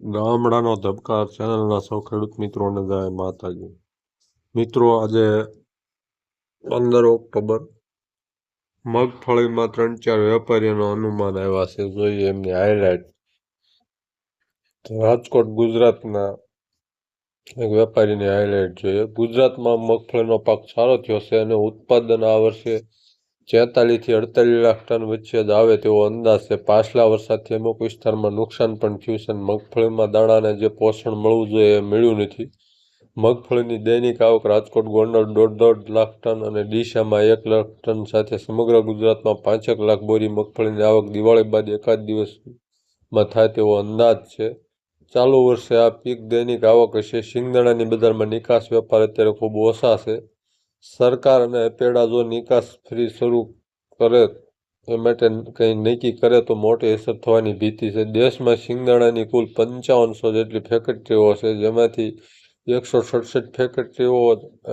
ગામડાનો ધબકાર ચેનલના સૌ ખેડૂત મિત્રોને જાય માતાજી. મિત્રો, આજે પંદર ઓક્ટોબર, મગફળીમાં ત્રણ ચાર વેપારીઓનો અનુમાન આવ્યા છે. જોઈએ એમની હાઇલાઇટ રાજકોટ, ગુજરાતના એક વેપારીની હાઇલાઇટ જોઈએ. ગુજરાતમાં મગફળીનો પાક સારો થયો છે અને ઉત્પાદન આ વર્ષે છેતાલીસથી અડતાલીસ લાખ ટન વચ્ચે જ આવે તેવો અંદાજ છે. પાછલા વરસાદથી અમુક વિસ્તારમાં નુકસાન પણ થયું છે મગફળીમાં દાણાને જે પોષણ મળવું જોઈએ એ મળ્યું નથી. મગફળીની દૈનિક આવક રાજકોટ, ગોંડલ દોઢ દોઢ લાખ ટન અને ડીસામાં એક લાખ ટન સાથે સમગ્ર ગુજરાતમાં પાંચેક લાખ બોરી મગફળીની આવક દિવાળી બાદ એકાદ દિવસમાં થાય તેવો અંદાજ છે. ચાલુ વર્ષે આ પીક દૈનિક આવક હશે શિંગદાણાની બજારમાં નિકાસ વેપાર અત્યારે ખૂબ ઓછા છે. સરકાર અને અપેડા જો નિકાસ ફ્રી શરૂ કરે એ માટે કંઈ નક્કી કરે તો મોટી અસર થવાની ભીતિ છે. દેશમાં શિંગદાણાની કુલ પંચાવનસો જેટલી ફેક્ટરીઓ છે, જેમાંથી એકસો સડસઠ ફેક્ટરીઓ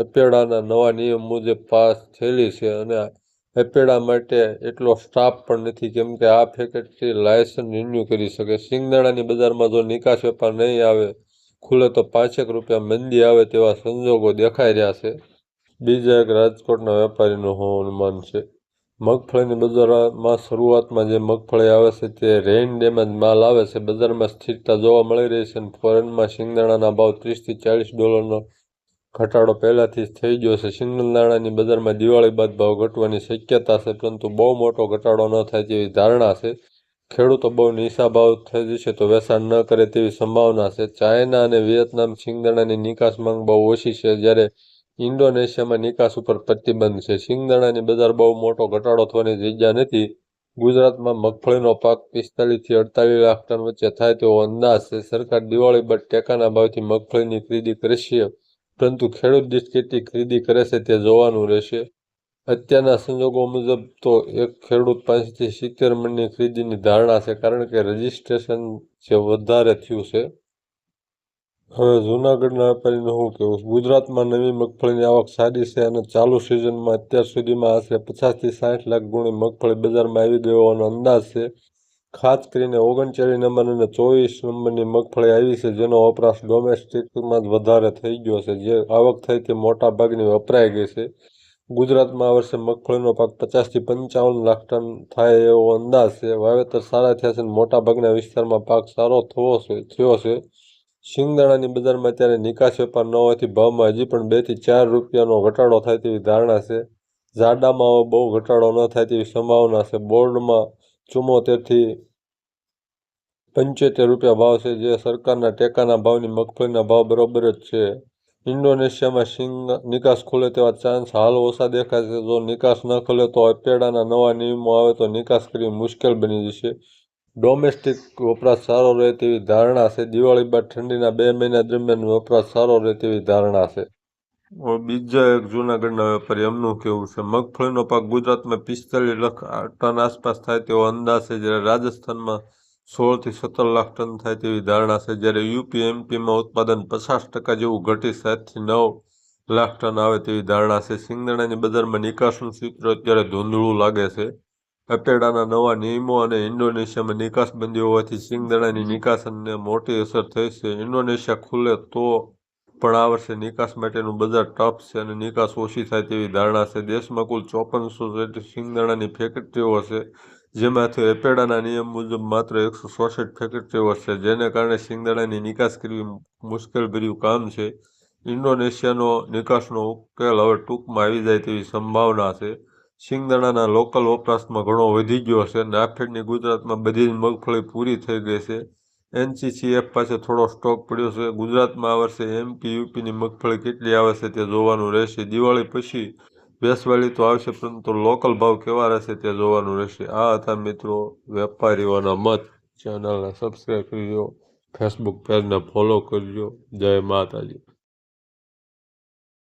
અપેડાના નવા નિયમ મુજબ પાસ થયેલી છે અને અપેડા માટે એટલો સ્ટાફ પણ નથી કેમ કે આ ફેક્ટરી લાયસન્સ રિન્યૂ કરી શકે. શિંગદાણાની બજારમાં જો નિકાસ વેપાર નહીં આવે, ખુલે તો પાંચેક રૂપિયા મંદી આવે તેવા સંજોગો દેખાઈ રહ્યા છે. બીજા એક રાજકોટના વેપારીનું હું અનુમાન છે. મગફળીની બજારમાં શરૂઆતમાં જે મગફળી આવે છે તે રેઇન ડેમેજ માલ આવે છે. બજારમાં સ્થિરતા જોવા મળી રહી છે અને ફોરેનમાં શિંગદાણાના ભાવ ત્રીસથી ચાલીસ ડોલરનો ઘટાડો પહેલાંથી થઈ ગયો છે. શિંગદાણાની બજારમાં દિવાળી બાદ ભાવ ઘટવાની શક્યતા છે, પરંતુ બહુ મોટો ઘટાડો ન થાય તેવી ધારણા છે. ખેડૂતો બહુ નીસા ભાવ થઈ જશે તો વેચાણ ન કરે તેવી સંભાવના છે. ચાઇના અને વિયેતનામ શિંગદાણાની નિકાસ માંગ બહુ ઓછી છે. જ્યારે ઇન્ડોનેશિયામાં નિકાસ ઉપર પ્રતિબંધ છે. શિંગદાણાની બજાર બહુ મોટો ઘટાડો થવાની જગ્યા નથી. ગુજરાતમાં મગફળીનો પાક પિસ્તાલીસથી અડતાલીસ લાખ ટન વચ્ચે થાય તેવો અંદાજ છે. સરકાર દિવાળી બાદ ટેકાના ભાવથી મગફળીની ખરીદી કરશે, પરંતુ ખેડૂત દીઠ કેટલી ખરીદી કરે છે તે જોવાનું રહેશે. અત્યારના સંજોગો મુજબ તો એક ખેડૂત પાસેથી સિત્તેર મણની ખરીદીની ધારણા છે, કારણ કે રજિસ્ટ્રેશન જે વધારે થયું છે હવે જૂનાગઢના વેપારીને શું કહેવું ગુજરાતમાં નવી મગફળીની આવક સારી છે અને ચાલુ સિઝનમાં અત્યાર સુધીમાં આશરે પચાસથી સાઠ લાખ ગુણી મગફળી બજારમાં આવી ગઈ હોવાનો અંદાજ છે. ખાસ કરીને ઓગણચાળીસ નંબર અને ચોવીસ નંબરની મગફળી આવી છે જેનો વપરાશ ડોમેસ્ટિકમાં જ વધારે થઈ ગયો છે. જે આવક થઈ તે મોટા ભાગની વપરાઈ ગઈ છે. ગુજરાતમાં આ વર્ષે મગફળીનો પાક પચાસથી પંચાવન લાખ ટન થાય એવો અંદાજ છે. વાવેતર સારા થયા છે અને મોટાભાગના વિસ્તારમાં પાક સારો થવો છે, થયો છે. શિંગદાણાની બજારમાં અત્યારે નિકાસ વેપાર ન હોવાથી ભાવમાં હજી પણ બેથી ચાર રૂપિયાનો ઘટાડો થાય તેવી ધારણા છે. જાડામાં બહુ ઘટાડો ન થાય તેવી સંભાવના છે. બોર્ડમાં ચુમ્મોતેરથી પંચોતેર રૂપિયા ભાવ છે, જે સરકારના ટેકાના ભાવની મગફળીના ભાવ બરોબર જ છે. ઇન્ડોનેશિયામાં શિંગ નિકાસ ખુલે તેવા ચાન્સ હાલ ઓછા દેખાય છે. જો નિકાસ ન ખુલે તો અપેડાના નવા નિયમો આવે તો નિકાસ કરવી મુશ્કેલ બની જશે. ડોમેસ્ટિક વપરાશ સારો રહે તેવી ધારણા છે. દિવાળી બાદ ઠંડીના બે મહિના દરમિયાન વપરાશ સારો રહે તેવી ધારણા છે. બીજા એક જૂનાગઢના વેપારી એમનું કેવું છે? મગફળીનો પાક ગુજરાતમાં પિસ્તાલીસ લાખ ટન આસપાસ થાય તેવો અંદાજ છે, જ્યારે રાજસ્થાનમાં સોળથી સત્તર લાખ ટન થાય તેવી ધારણા છે, જ્યારે યુપી, એમપીમાં ઉત્પાદન પચાસ ટકા જેવું ઘટી સાતથી નવ લાખ ટન આવે તેવી ધારણા છે. સિંગદાણાની બજારમાં નિકાસનું ચિત્ર અત્યારે ધૂંધળું લાગે છે. અપેડાના નવા નિયમો અને ઇન્ડોનેશિયામાં નિકાસબંધી હોવાથી સિંગદાણાની નિકાસને મોટી અસર થઈ છે. ઇન્ડોનેશિયા ખુલે તો પણ આ વર્ષે નિકાસ માટેનું બજાર ટફ છે અને નિકાસ ઓછી થાય તેવી ધારણા છે. દેશમાં કુલ ચોપનસો જેટલી સિંગદાણાની ફેક્ટરીઓ છે, જેમાંથી એપેડાના નિયમ મુજબ માત્ર એકસો ચોસઠ ફેક્ટરીઓ છે, જેને કારણે સિંગદાણાની નિકાસ કરવી મુશ્કેલભર્યું કામ છે. ઇન્ડોનેશિયાનો નિકાસનો ઉકેલ હવે ટૂંકમાં આવી જાય તેવી સંભાવના છે. શિંગદાણાના લોકલ વપરાશમાં ઘણો વધી ગયો છે નાફેડની ગુજરાતમાં બધી જ મગફળી પૂરી થઈ ગઈ છે. એનસીસીએફ પાસે થોડો સ્ટોક પડ્યો છે. ગુજરાતમાં આ વર્ષે એમપી યુપીની મગફળી કેટલી આવે છે તે જોવાનું રહેશે. દિવાળી પછી વેસવાળી તો આવશે, પરંતુ લોકલ ભાવ કેવા રહેશે તે જોવાનું રહેશે. આ હતા મિત્રો વેપારીઓના મત. ચેનલને સબસ્ક્રાઈબ કરજો ફેસબુક પેજને ફોલો કરજો. જય માતાજી.